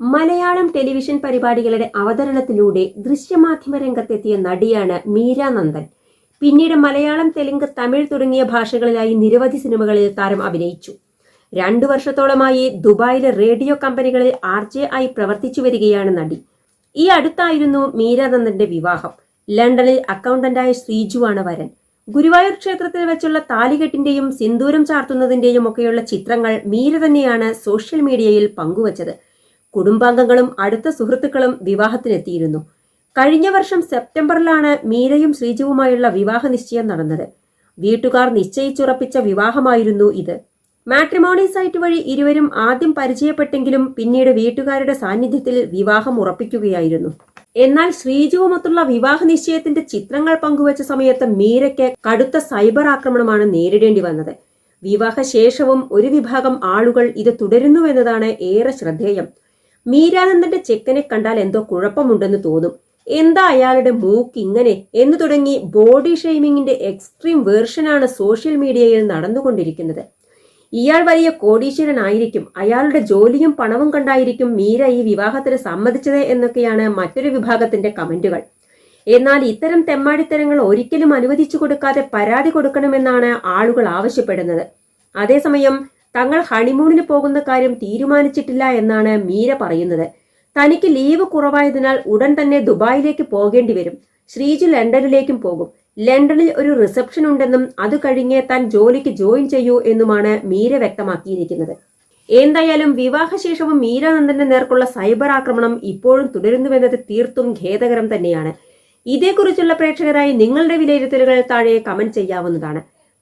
Malayalam television പരിപാടികളുടെ അവതരണത്തിലൂടെ ദൃശ്യമാധ്യമ രംഗത്തെത്തിയ നടിയാണ് മീര നന്ദൻ. പിന്നീട് മലയാളം തെലുങ്ക് തമിഴ് തുടങ്ങിയ ഭാഷകളിലായി നിരവധി സിനിമകളിൽ താരം അഭിനയിച്ചു. രണ്ടു വർഷത്തോളമായി ദുബായിലെ റേഡിയോ കമ്പനികളിൽ ആർ ജെ ആയി പ്രവർത്തിച്ചു വരികയാണ് നടി. ഈ അടുത്തായിരുന്നു മീര നന്ദന്റെ വിവാഹം. ലണ്ടനിൽ അക്കൗണ്ടന്റായ ശ്രീജുവാണ് വരൻ. ഗുരുവായൂർ ക്ഷേത്രത്തിൽ വെച്ചുള്ള താലികെട്ടിന്റെയും സിന്ദൂരം ചാർത്തുന്നതിന്റെയും ഒക്കെയുള്ള ചിത്രങ്ങൾ മീര തന്നെയാണ് സോഷ്യൽ മീഡിയയിൽ പങ്കുവച്ചത്. കുടുംബാംഗങ്ങളും അടുത്ത സുഹൃത്തുക്കളും വിവാഹത്തിനെത്തിയിരുന്നു. കഴിഞ്ഞ വർഷം സെപ്റ്റംബറിലാണ് മീരയും ശ്രീജുവുമായുള്ള വിവാഹ നിശ്ചയം നടന്നത്. വീട്ടുകാർ നിശ്ചയിച്ചുറപ്പിച്ച വിവാഹമായിരുന്നു ഇത്. മാട്രിമോണി സൈറ്റ് വഴി ഇരുവരും ആദ്യം പരിചയപ്പെട്ടെങ്കിലും പിന്നീട് വീട്ടുകാരുടെ സാന്നിധ്യത്തിൽ വിവാഹം ഉറപ്പിക്കുകയായിരുന്നു. എന്നാൽ ശ്രീജുവുമൊത്തുള്ള വിവാഹ നിശ്ചയത്തിന്റെ ചിത്രങ്ങൾ പങ്കുവച്ച സമയത്ത് മീരയ്ക്ക് കടുത്ത സൈബർ ആക്രമണമാണ് നേരിടേണ്ടി വന്നത്. വിവാഹശേഷവും ഒരു വിഭാഗം ആളുകൾ ഇത് തുടരുന്നുവെന്നതാണ് ഏറെ ശ്രദ്ധേയം. മീരാനന്ദന്റെ ചെക്കനെ കണ്ടാൽ എന്തോ കുഴപ്പമുണ്ടെന്ന് തോന്നും. എന്താ അയാളുടെ മൂക്ക് ഇങ്ങനെ? എന്ന് തുടങ്ങി ബോഡി ഷെയ്മിങ്ങിന്റെ എക്സ്ട്രീം വേർഷനാണ് സോഷ്യൽ മീഡിയയിൽ നടന്നുകൊണ്ടിരിക്കുന്നത്. ഇയാൾ വലിയ കോടീശ്വരനായിരിക്കും. അയാളുടെ ജോലിയും പണവും കണ്ടായിരിക്കും മീര ഈ വിവാഹത്തിന് സമ്മതിച്ചത് എന്നൊക്കെയാണ് മറ്റൊരു വിഭാഗത്തിന്റെ കമന്റുകൾ. എന്നാൽ ഇത്തരം തെമ്മാടിത്തരങ്ങൾ ഒരിക്കലും അനുവദിച്ചു കൊടുക്കാതെ പരാതി കൊടുക്കണമെന്നാണ് ആളുകൾ ആവശ്യപ്പെടുന്നത്. അതേസമയം തങ്ങൾ ഹണിമൂണിന് പോകുന്ന കാര്യം തീരുമാനിച്ചിട്ടില്ല എന്നാണ് മീര പറയുന്നത്. തനിക്ക് ലീവ് കുറവായതിനാൽ ഉടൻ തന്നെ ദുബായിലേക്ക് പോകേണ്ടി വരും. ശ്രീജു ലണ്ടനിലേക്കും പോകും. ലണ്ടനിൽ ഒരു റിസപ്ഷൻ ഉണ്ടെന്നും അത് കഴിഞ്ഞേ താൻ ജോലിക്ക് ജോയിൻ ചെയ്യൂ എന്നുമാണ് മീര വ്യക്തമാക്കിയിരിക്കുന്നത്. എന്തായാലും വിവാഹശേഷവും മീരാനന്ദന്റെ നേർക്കുള്ള സൈബർ ആക്രമണം ഇപ്പോഴും തുടരുന്നുവെന്നത് തീർത്തും ഖേദകരം തന്നെയാണ്. ഇതേക്കുറിച്ചുള്ള പ്രേക്ഷകരായി നിങ്ങളുടെ വിലയിരുത്തലുകൾ താഴെ കമന്റ് ചെയ്യാവുന്നതാണ്.